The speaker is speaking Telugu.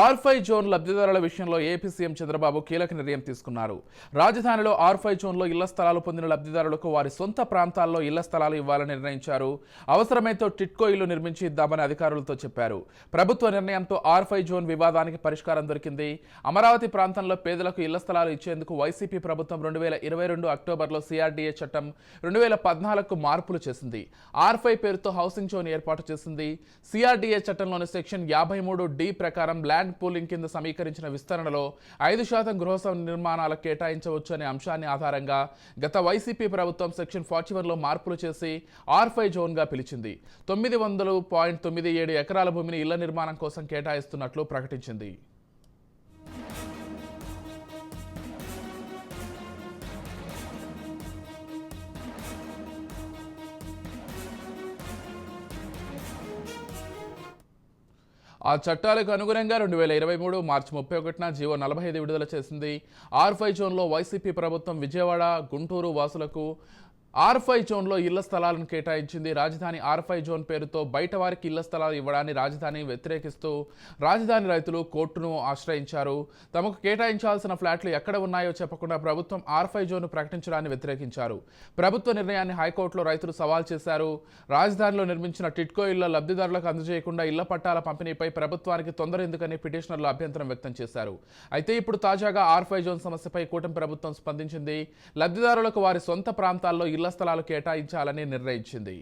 ఆర్ ఫైవ్ జోన్ లబ్ధిదారుల విషయంలో ఏపీ సీఎం చంద్రబాబు కీలక నిర్ణయం తీసుకున్నారు. రాజధానిలో ఆర్ ఫైవ్ జోన్లో ఇళ్ళ స్థలాలు పొందిన లబ్ధిదారులకు వారి సొంత ప్రాంతాల్లో ఇళ్ళ స్థలాలు ఇవ్వాలని నిర్ణయించారు. అవసరమైతే టిట్కో ఇల్లు నిర్మించి ఇద్దామని అధికారులతో చెప్పారు. ప్రభుత్వ నిర్ణయంతో ఆర్ ఫైవ్ జోన్ వివాదానికి పరిష్కారం దొరికింది. అమరావతి ప్రాంతంలో పేదలకు ఇళ్ళ స్థలాలు ఇచ్చేందుకు వైసీపీ ప్రభుత్వం రెండు వేల ఇరవై రెండు అక్టోబర్లో సిఆర్డీఏ చట్టం రెండు వేల పద్నాలుగుకు మార్పులు చేసింది. ఆర్ ఫైవ్ పేరుతో హౌసింగ్ జోన్ ఏర్పాటు చేసింది. సిఆర్డీఏ చట్టంలోని సెక్షన్ యాభై మూడు డి ప్రకారం ల్యాండ్ పూలింగ్ కింద సమీకరించిన విస్తరణలో ఐదు శాతం గృహ నిర్మాణాలకు కేటాయించవచ్చు అనే అంశాన్ని ఆధారంగా గత వైసీపీ ప్రభుత్వం సెక్షన్ ఫార్టీ వన్లో మార్పులు చేసి ఆర్ ఫైవ్ జోన్గా పిలిచింది. తొమ్మిది వందలు పాయింట్ తొమ్మిది ఏడు ఎకరాల భూమిని ఇళ్ళ నిర్మాణం కోసం కేటాయిస్తున్నట్లు ప్రకటించింది. ఆ చట్టాలకు అనుగుణంగా రెండు వేల ఇరవై మూడు మార్చి ముప్పై ఒకటిన జీవో నలభై ఐదు విడుదల చేసింది. ఆర్ ఫైవ్ జోన్లో వైసీపీ ప్రభుత్వం విజయవాడ గుంటూరు వాసులకు ఆర్ ఫైవ్ జోన్లో ఇళ్ళ స్థలాలను కేటాయించింది. రాజధాని ఆర్ ఫైవ్ జోన్ పేరుతో బయట వారికి ఇళ్ళ స్థలాలు ఇవ్వడాన్ని రాజధాని వ్యతిరేకిస్తూ రాజధాని రైతులు కోర్టును ఆశ్రయించారు. తమకు కేటాయించాల్సిన ఫ్లాట్లు ఎక్కడ ఉన్నాయో చెప్పకుండా ప్రభుత్వం ఆర్ ఫైవ్ జోన్ ప్రకటించడాన్ని వ్యతిరేకించారు. ప్రభుత్వ నిర్ణయాన్ని హైకోర్టులో రైతులు సవాల్ చేశారు. రాజధానిలో నిర్మించిన టిట్కో ఇళ్ళ లబ్ధిదారులకు అందజేయకుండా ఇళ్ళ పట్టాల పంపిణీపై ప్రభుత్వానికి తొందర ఎందుకని పిటిషనర్లు అభ్యంతరం వ్యక్తం చేశారు. అయితే ఇప్పుడు తాజాగా ఆర్ ఫైవ్ జోన్ సమస్యపై కూటమి ప్రభుత్వం స్పందించింది. లబ్ధిదారులకు వారి సొంత ప్రాంతాల్లో ఇళ్ళ స్థలాలు కేటాయించాలని నిర్ణయించింది.